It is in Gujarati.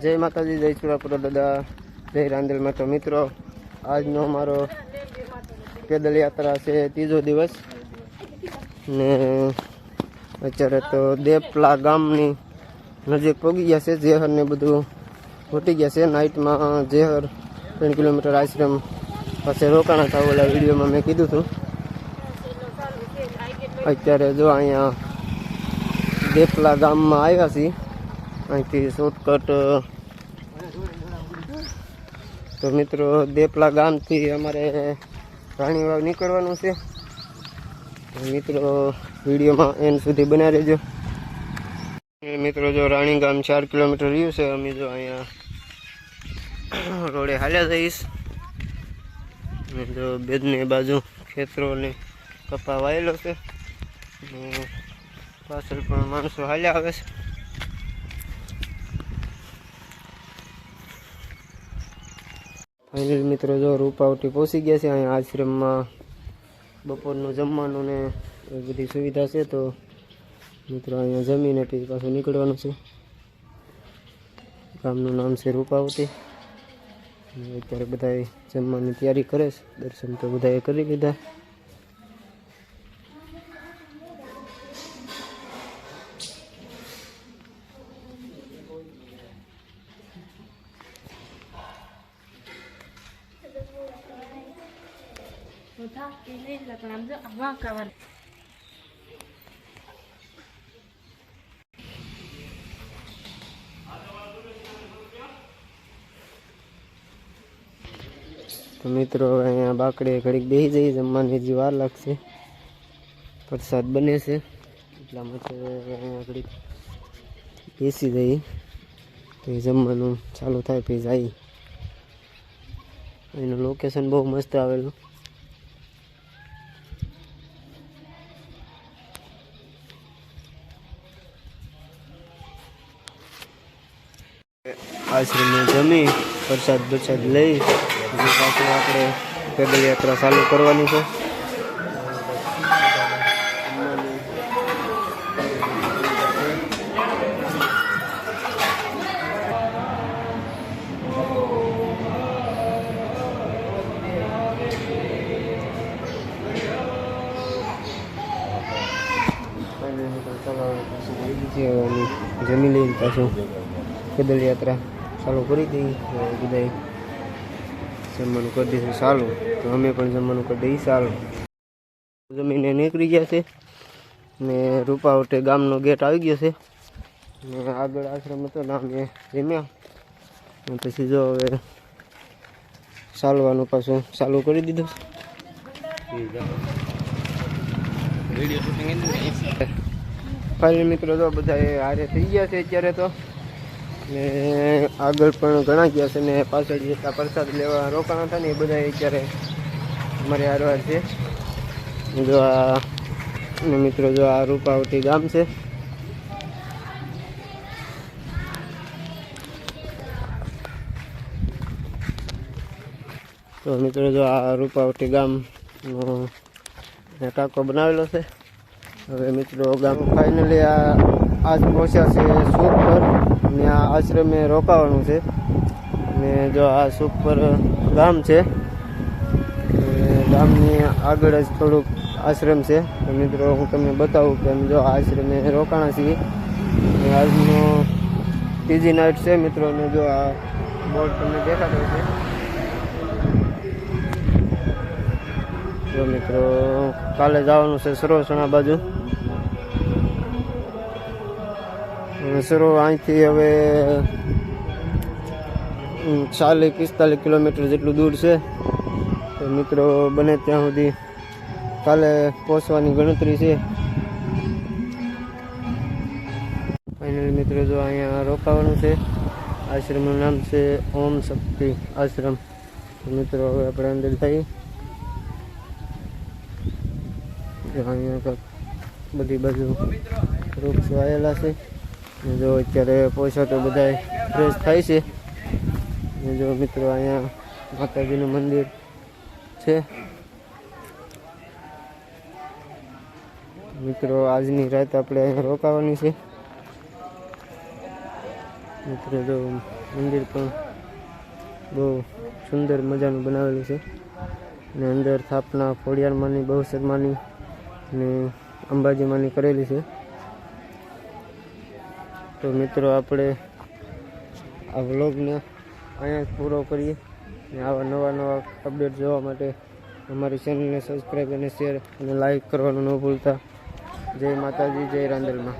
જય માતાજી, જય સુરાપુરા દાદા, જય રાંદેલ માતા મિત્રો. આજનો અમારો પેદલ યાત્રા છે ત્રીજો દિવસ. ને અત્યારે તો દેપલા ગામની નજીક પહોંચી ગયા છે, ઝેહર ને બધું ઘટી ગયા છે. નાઇટમાં ઝેહર ત્રણ કિલોમીટર આશ્રમ પાસે રોકાણા હતા, ઓલા વિડીયોમાં મેં કીધું હતું. અત્યારે જો અહીંયા દેપલા ગામમાં આવ્યા છીએ. અહીંથી શોર્ટકટ તો મિત્રો, દેપલા ગામથી અમારે રાણીવાવ નીકળવાનું છે. મિત્રો, વિડીયોમાં એન સુધી બના રહેજો. મિત્રો, જો રાણી ગામ ચાર કિલોમીટર રહ્યું છે, અમે જો અહીંયા રોડે હાલ્યા જઈશ. જો બેદની બાજુ ખેતરોને કપા વાયેલો છે પાછળ પણ માણસો હાલ્યા આવે છે. ફાઇનલ મિત્રો જો રૂપાવટી પહોંચી ગયા છે અહીંયા આશ્રમમાં. બપોરનું જમવાનું ને એ બધી સુવિધા છે તો મિત્રો અહીંયા જમીને પછી પાછું નીકળવાનું છે. ગામનું નામ છે રૂપાવટી અત્યારે બધા જમવાની તૈયારી કરે છે. દર્શન તો બધાએ કરી લીધા. તો મિત્રો હવે અહીંયા બાકડે ઘડીક બેસી જઈએ, જમવાની હજી વાર લાગશે. પ્રસાદ બને છે, એટલા માટે અહીંયા ઘડીક બેસી જઈએ. પછી જમવાનું ચાલુ થાય, પછી જઈએ. એનું લોકેશન બહુ મસ્ત આવેલું. આશ્રમે જમી, પ્રસાદ પ્રસાદ લઈ, પછી આપણે પેદલ યાત્રા ચાલુ કરવાની છે. જમી લઈને પાછું. પેદલ યાત્રા ચાલુ કરી દઈએ તો બધા જમવાનું કરી દઈશું સારું તો અમે પણ જમવાનું કરી દઈએ સારું જમીને નીકળી ગયા છે. ને રૂપાવટે ગામનો ગેટ આવી ગયો છે. ને આગળ આશ્રમ હતો ને અમે જમ્યા. પછી જો હવે ચાલવાનું પાછું ચાલુ કરી દીધું ફાઇનલ મિત્રો તો બધા હારે થઈ ગયા છે અત્યારે તો. ને આગળ પણ ઘણા ગયા છે ને પાછળ જતા પ્રસાદ લેવા રોકાણા હતા ને એ બધા અત્યારે અમારે હારવાર છે. જો આ મિત્રો જો આ રૂપાવતી ગામ છે. તો મિત્રો જો આ રૂપાવટી ગામનો ટાંકો બનાવેલો છે. હવે મિત્રો ગામ ફાઇનલી આ આજ પહોંચ્યા છે સુર પર ને આ આશ્રમે રોકાવાનું છે. ને જો આ સુપર ગામ છે. ગામની આગળ જ થોડુંક આશ્રમ છે. મિત્રો, હું તમને બતાવું કે જો આશ્રમે રોકાણા છીએ. આજનો ત્રીજી નાઇટ છે મિત્રો, ને જો આ બોર્ડ તમને દેખાતો છે જો મિત્રો, કાલે જવાનું છે સરોસણા બાજુ. સરો અહીંથી હવે ચાલીસ, પિસ્તાલીસ કિલોમીટર જેટલું દૂર છે. તો મિત્રો, બને ત્યાં સુધી કાલે પહોંચવાની ગણતરી છે. ફાઇનલી મિત્રો, જો અહીંયા રોકાવાનું છે. આશ્રમનું નામ છે ઓમ શક્તિ આશ્રમ. મિત્રો, હવે આપણે અંદર થઈ. અહીંયા બધી બાજુ વૃક્ષો આવેલા છે. જો અત્યારે પૈસા તો બધા ફ્રેશ થાય છે. જો મિત્રો અહીંયા માતાજીનું મંદિર છે. મિત્રો આજની રાત આપણે અહીંયા રોકાવાની છે. મિત્રો જો મંદિર પણ બહુ સુંદર મજાનું બનાવેલું છે. ને અંદર સ્થાપના ખોડિયારમાંની બહુસરમાંની અને અંબાજીમાંની કરેલી છે. તો મિત્રો આપણે આ વ્લોગને અહીંયા જ પૂરો કરીએ અને આવા નવા નવા અપડેટ જોવા માટે અમારી ચેનલને સબસ્ક્રાઈબ અને શેર અને લાઈક કરવાનું ન ભૂલતા. જય માતાજી, જય રાંદલમાં